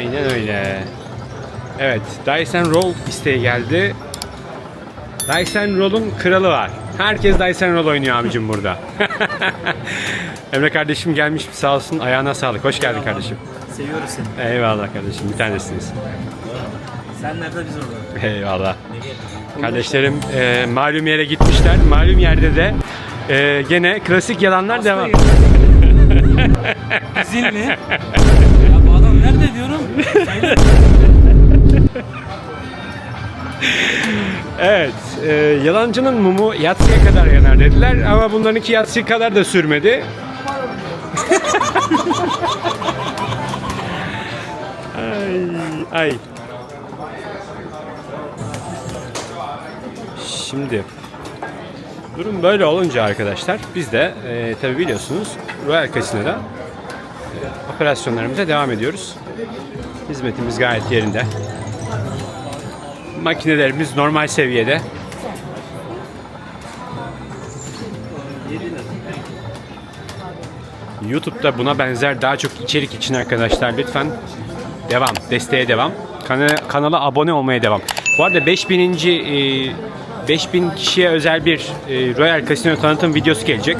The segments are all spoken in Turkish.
Aynen öyle. Evet, Dyson Roll isteği geldi. Dyson Roll'un kralı var. Herkes Dyson Roll oynuyor abicim burada. Emre kardeşim gelmiş sağ olsun. Ayağına sağlık. Hoş geldin kardeşim. Seviyoruz seni. Eyvallah kardeşim. Bir tanesiniz. Sen nerede biz orada? Eyvallah. Kardeşlerim e, malum yere gitmişler. Malum yerde de e, gene klasik yalanlar devam. İzinli. ya bu adam nerede diyorum? Sayın- Evet, e, yalancının mumu yatsıya kadar yanar dediler ama bunlarınki yatsıya kadar da sürmedi. ay, ay. Şimdi durum böyle olunca arkadaşlar biz de e, tabi biliyorsunuz Royal Casino'da e, operasyonlarımıza devam ediyoruz. Hizmetimiz gayet yerinde. Makinelerimiz normal seviyede. YouTube'da buna benzer daha çok içerik için arkadaşlar lütfen devam, desteğe devam. Kana- kanala abone olmaya devam. Bu arada 5000. E, 5000 kişiye özel bir e, Royal Casino tanıtım videosu gelecek.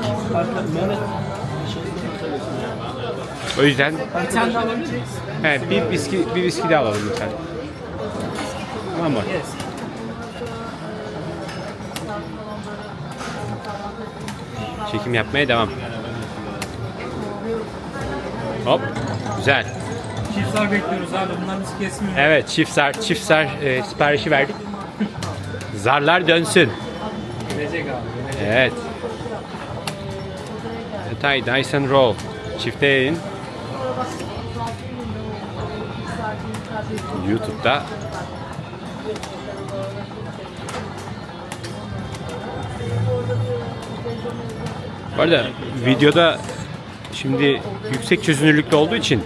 O yüzden Bir tane daha alabilir miyiz? he, bir viski bir viski daha alalım lütfen. Tamam mı? Yes. Çekim yapmaya devam. Hop. Güzel. Çiftler bekliyoruz abi. Bunlar bizi kesmiyor. Evet çift zar, çift zar e, siparişi verdik. Zarlar dönsün. Gelecek abi. Gelecek. Evet. Detay Dyson Roll. Çifte yayın. YouTube'da Bu arada videoda şimdi yüksek çözünürlükte olduğu için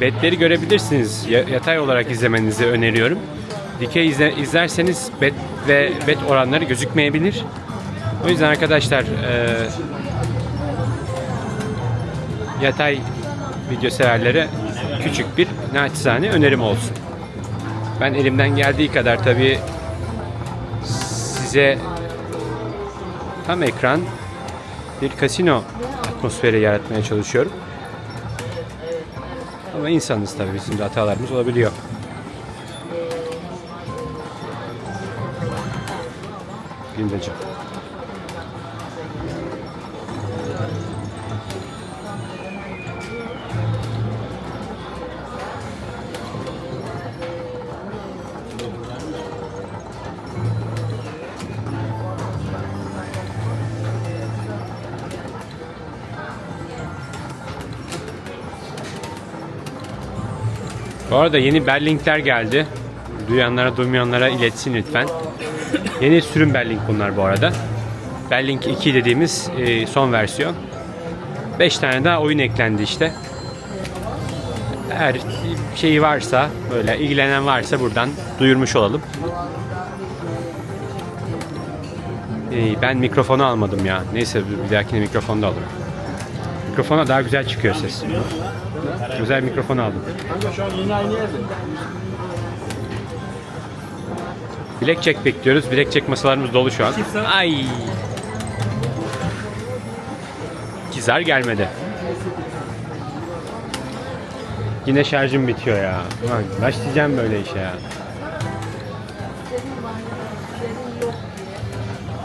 betleri görebilirsiniz. Ya- Yatay olarak izlemenizi öneriyorum. Dikey izle, izlerseniz bet ve bet oranları gözükmeyebilir. O yüzden arkadaşlar e, yatay video severlere küçük bir naçizane önerim olsun. Ben elimden geldiği kadar tabii size tam ekran bir kasino atmosferi yaratmaya çalışıyorum. Ama insanız tabii bizim de hatalarımız olabiliyor. Gündeciğim. Bu arada yeni Berlinkler geldi. Duyanlara duymayanlara iletsin lütfen. Yeni sürüm Berlink bunlar bu arada. Berlink 2 dediğimiz e, son versiyon. 5 tane daha oyun eklendi işte. Eğer şeyi varsa böyle ilgilenen varsa buradan duyurmuş olalım. E, ben mikrofonu almadım ya. Neyse bir dahakine mikrofonu da alırım. Mikrofona daha güzel çıkıyor ses. Güzel mikrofon aldım. Blackjack bekliyoruz. Blackjack masalarımız dolu şu an. Ay. Kizar gelmedi. Yine şarjım bitiyor ya. Ulan başlayacağım böyle işe ya.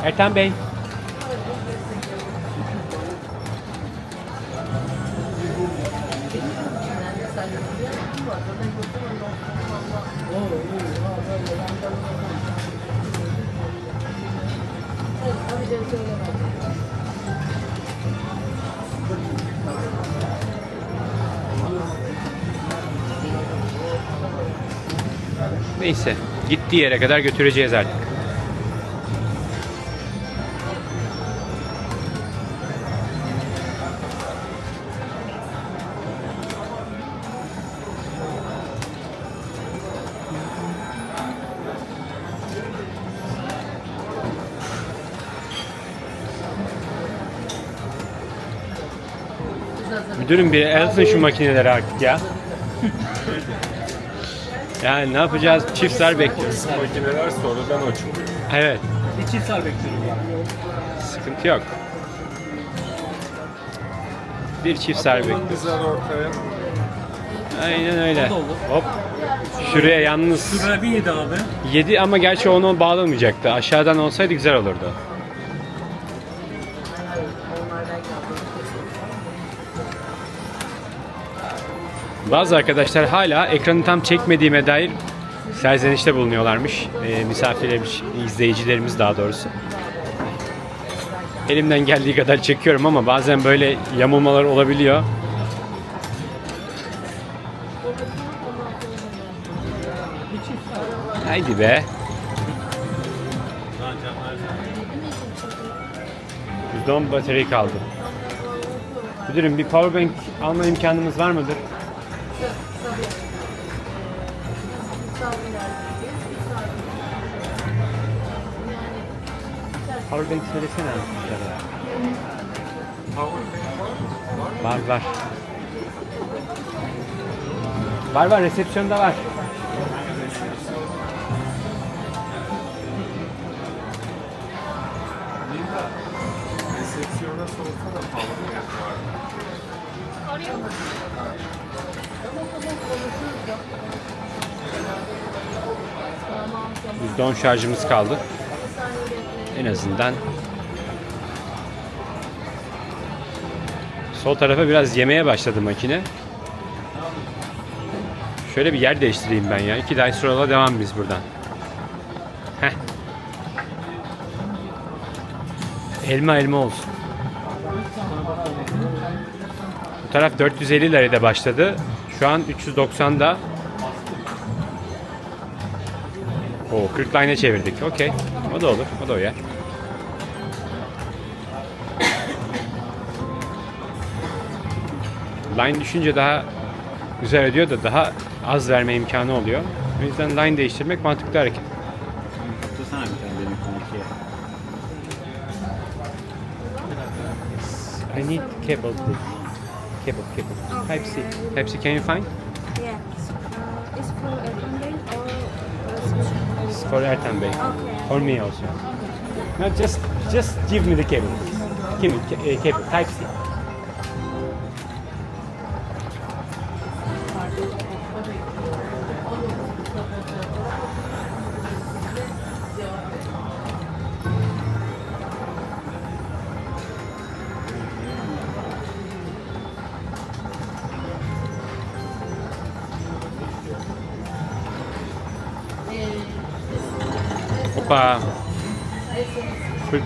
Ertan Bey. Neyse. Gittiği yere kadar götüreceğiz artık. Müdürüm bir el atın şu makineleri artık ya. Yani ne yapacağız? Çiftler bekliyoruz. Makineler sonradan açılıyor. Evet. Bir çift sar bekliyorum. Sıkıntı yok. Bir çift ser bekliyoruz. Güzel ortaya. Aynen öyle. Hop. Şuraya yalnız Şuraya bir yedi abi. 7 ama gerçi onu bağlamayacaktı. Aşağıdan olsaydı güzel olurdu. Bazı arkadaşlar hala ekranı tam çekmediğime dair serzenişte bulunuyorlarmış. Ee, misafirlerimiz, izleyicilerimiz daha doğrusu. Elimden geldiği kadar çekiyorum ama bazen böyle yamulmalar olabiliyor. Haydi be. %10 batarya kaldı. Müdürüm bir powerbank alma imkanımız var mıdır? Powerbank söylesene arkadaşlar ya. Var var. Var var resepsiyonda var. %10 şarjımız kaldı. En azından sol tarafa biraz yemeye başladı makine. Şöyle bir yer değiştireyim ben ya. İki day sonra devam biz buradan. Heh. Elma elma olsun. Bu taraf 450 lirayla başladı. Şu an 390'da. Oo 40 line'e çevirdik. Okey. O da olur. O da uyar. Line düşünce daha güzel ödüyor da daha az verme imkanı oluyor. O yüzden line değiştirmek mantıklı hareket. Tutsana bir tane benim ikiye. I need cable please. Cable, cable. Type C. Type C can you find? For Ertan Bey. Okay. For me also. No, just just give me the cable. Give me uh, cable. Type C.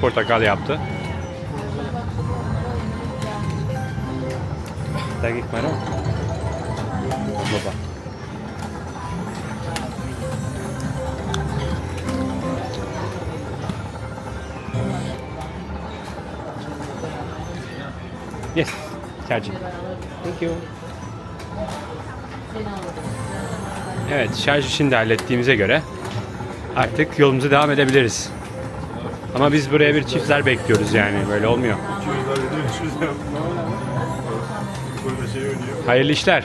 portakal yaptı. Daging maro. Baba. Yes, charging. Thank you. Evet, şarjı şimdi hallettiğimize göre artık yolumuza devam edebiliriz. Ama biz buraya bir çiftler bekliyoruz yani böyle olmuyor. 200 lira ödüyor, 300 lira. Böyle ödüyor. Hayırlı işler.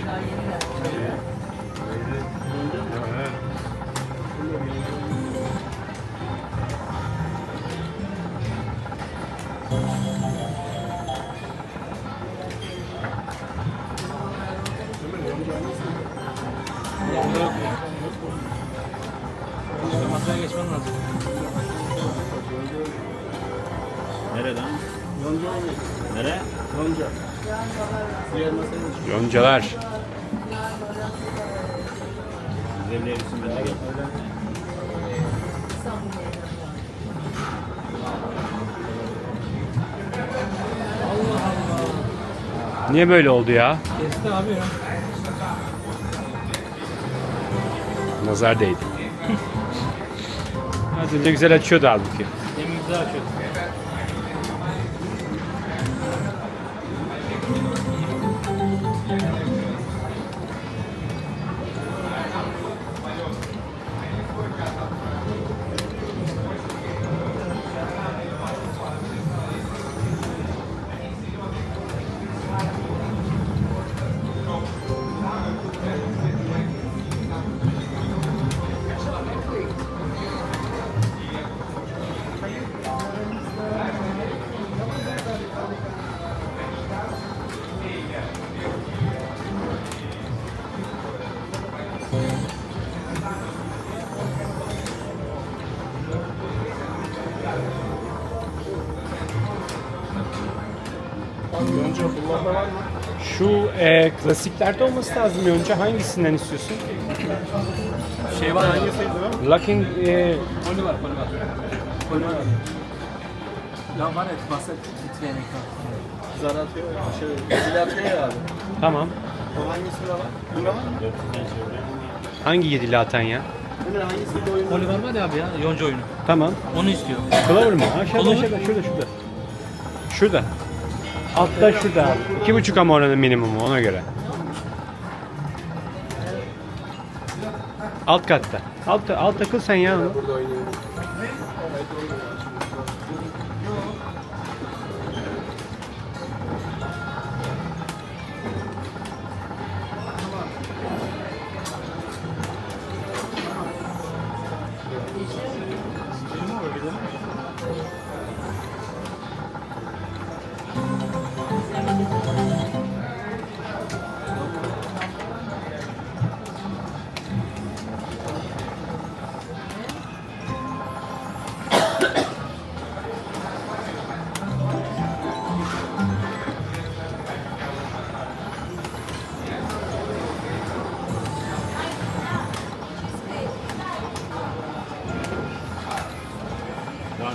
Masaya gel. Niye böyle oldu ya? Kesti abi ya. Nazar değdi. Az önce güzel açıyordu halbuki. Demin güzel açıyorduk. E, klasiklerde olması lazım önce. Hangisinden istiyorsun? Şey var. Hangisiydi o? Lucking e, Poli var, poli var. Poli var. Ya var ya, bahset titreyen ekran. Zar atıyor. Şey, zil atıyor ya abi. tamam. O hangisinde var? Bunda var mı? Hangi yedili atan ya? Hemen hangisinde oyun Poli var mı abi ya? Yonca oyunu. Tamam. Onu istiyor. Clover mı? Aşağıda aşağıda şurada şurada. Şurada. Altta şurada abi. İki buçuk ama oranın minimumu ona göre. Alt katta. Alt, alt takıl sen ya. Burada oynuyor.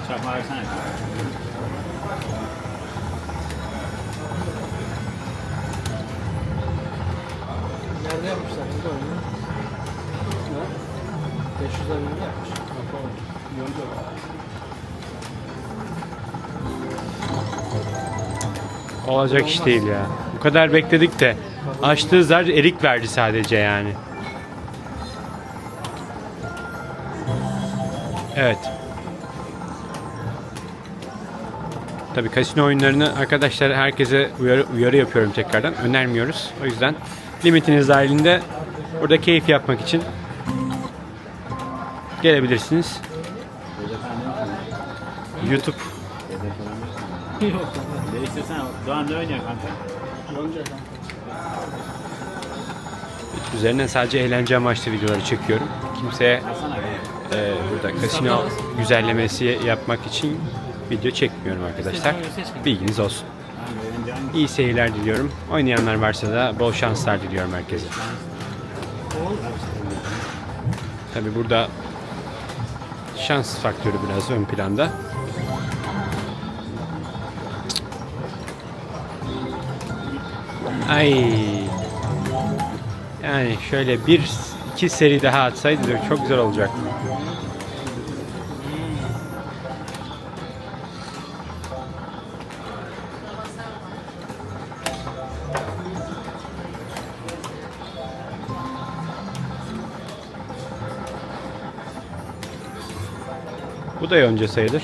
Çarpma versene. Nerede yapmışlar? Burada oyunu. Ne? 500 oyunu yapmış. Olacak iş değil ya. Bu kadar bekledik de. Açtığı zar erik verdi sadece yani. Evet. Tabii kasino oyunlarını arkadaşlar herkese uyarı, uyarı yapıyorum tekrardan. Önermiyoruz. O yüzden limitiniz dahilinde burada keyif yapmak için gelebilirsiniz. YouTube Yok. Üzerine sadece eğlence amaçlı videoları çekiyorum. Kimseye e, burada kasino güzellemesi yapmak için video çekmiyorum arkadaşlar. Bilginiz olsun. İyi seyirler diliyorum. Oynayanlar varsa da bol şanslar diliyorum herkese. Tabi burada şans faktörü biraz ön planda. Ay. Yani şöyle bir iki seri daha atsaydı çok güzel olacaktı. Bu da yonca sayılır.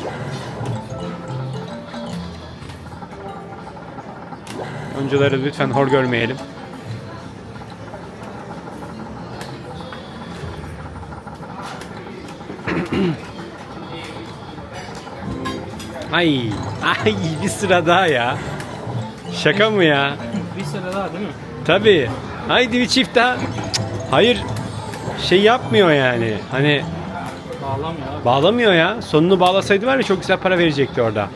Yoncaları lütfen hor görmeyelim. Ay, ay bir sıra daha ya. Şaka mı ya? Bir sene daha değil mi? Tabii. Haydi bir çift daha. Hayır. Şey yapmıyor yani. Hani Bağlamıyor abi. bağlamıyor ya. Sonunu bağlasaydı var ya çok güzel para verecekti orada.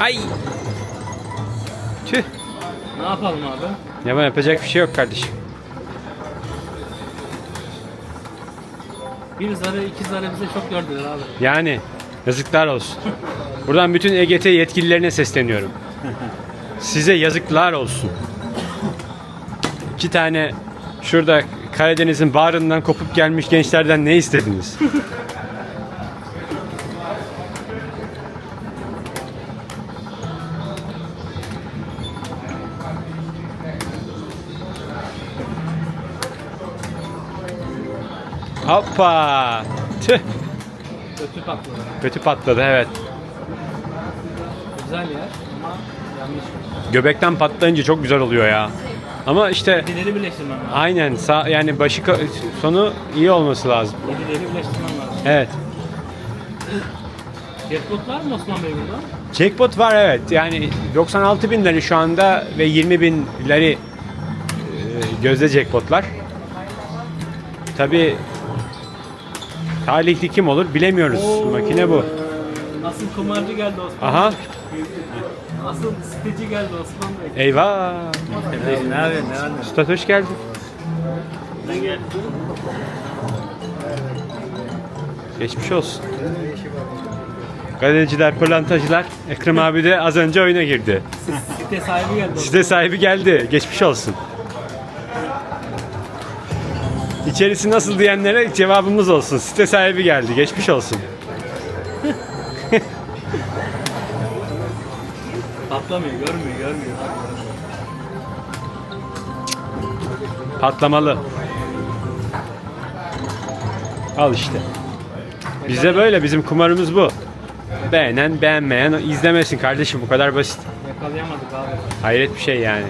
Ay. Tüh. Ne yapalım abi? Var yapacak bir şey yok kardeşim. Bir zarı iki zarı bize çok gördüler abi. Yani yazıklar olsun. Buradan bütün EGT yetkililerine sesleniyorum. Size yazıklar olsun. İki tane şurada Karadeniz'in bağrından kopup gelmiş gençlerden ne istediniz? Hoppa. Tüh. Kötü patladı. Kötü patladı evet. Güzel yer ama yanlış. Göbekten patlayınca çok güzel oluyor ya. Ama işte Yedileri birleştirmem lazım. aynen sağ, yani başı ka- sonu iyi olması lazım. Yedileri birleştirmem lazım. Evet. Jackpot var mı Osman Bey burada? Jackpot var evet. Yani 96 binleri şu anda ve 20 binleri e, gözde jackpotlar. Tabi talihli kim olur bilemiyoruz. Makine bu. Asıl kumarcı geldi Osman. Aha. Asıl siteci geldi Osman Bey. Eyvah. Ne yapıyorsun? Ne yapıyorsun? Usta hoş geldin. Sen gel. Geçmiş olsun. Gazeteciler, pırlantacılar. Ekrem abi de az önce oyuna girdi. Site sahibi geldi. Site sahibi geldi. Geçmiş olsun. İçerisi nasıl diyenlere cevabımız olsun. Site sahibi geldi. Geçmiş olsun. Patlamıyor, görmüyor, görmüyor. Patlamalı. Al işte. Bize böyle. Bizim kumarımız bu. Beğenen beğenmeyen izlemesin kardeşim. Bu kadar basit. Yakalayamadık abi. Hayret bir şey yani.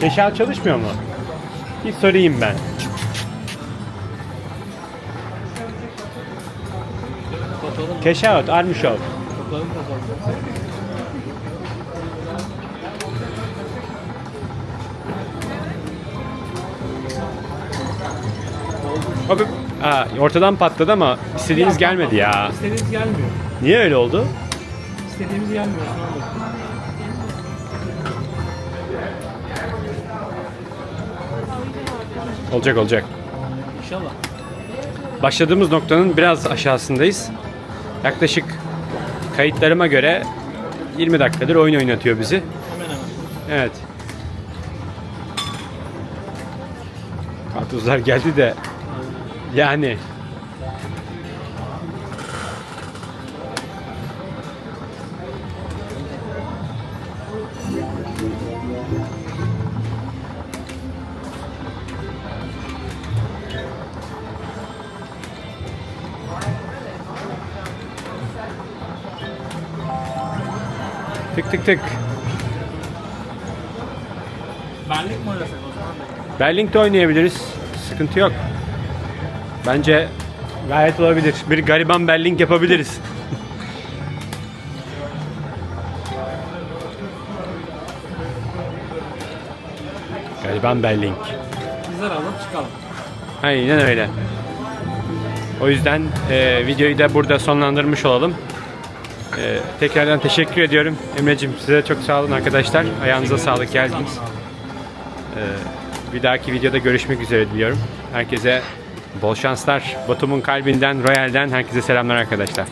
Keşal çalışmıyor mu? Bir sorayım ben. Kapatalım. Keşaut, Armuşov. Kapatalım kapatalım. Hop, hop. Aa, ortadan patladı ama istediğimiz gelmedi ya. İstediğimiz gelmiyor. Niye öyle oldu? İstediğimiz gelmiyor. Olacak olacak. İnşallah. Başladığımız noktanın biraz aşağısındayız. Yaklaşık kayıtlarıma göre 20 dakikadır oyun oynatıyor bizi. Hemen hemen. Evet. Kartuzlar geldi de yani tık tık tık. Benlik mi oynasak Osman Bey? Berling'de oynayabiliriz. Sıkıntı yok. Bence gayet olabilir. Bir gariban Berling yapabiliriz. gariban Berling. Bizler alıp çıkalım. Aynen öyle. O yüzden e, videoyu da burada sonlandırmış olalım. E, tekrardan teşekkür ediyorum. Emre'cim size çok sağ olun arkadaşlar. Ayağınıza sağlık geldiniz. E, bir dahaki videoda görüşmek üzere diliyorum. Herkese bol şanslar. Batum'un kalbinden, Royal'den herkese selamlar arkadaşlar.